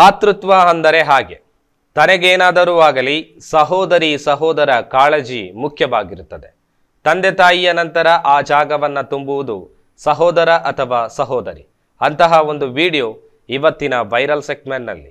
ಭಾತೃತ್ವ ಅಂದರೆ ಹಾಗೆ. ತನಗೇನಾದರೂ ಆಗಲಿ ಸಹೋದರಿ ಸಹೋದರ ಕಾಳಜಿ ಮುಖ್ಯವಾಗಿರುತ್ತದೆ. ತಂದೆ ತಾಯಿಯ ನಂತರ ಆ ಜಾಗವನ್ನು ತುಂಬುವುದು ಸಹೋದರ ಅಥವಾ ಸಹೋದರಿ. ಅಂತಹ ಒಂದು ವಿಡಿಯೋ ಇವತ್ತಿನ ವೈರಲ್ ಸೆಗ್ಮೆಂಟ್ನಲ್ಲಿ.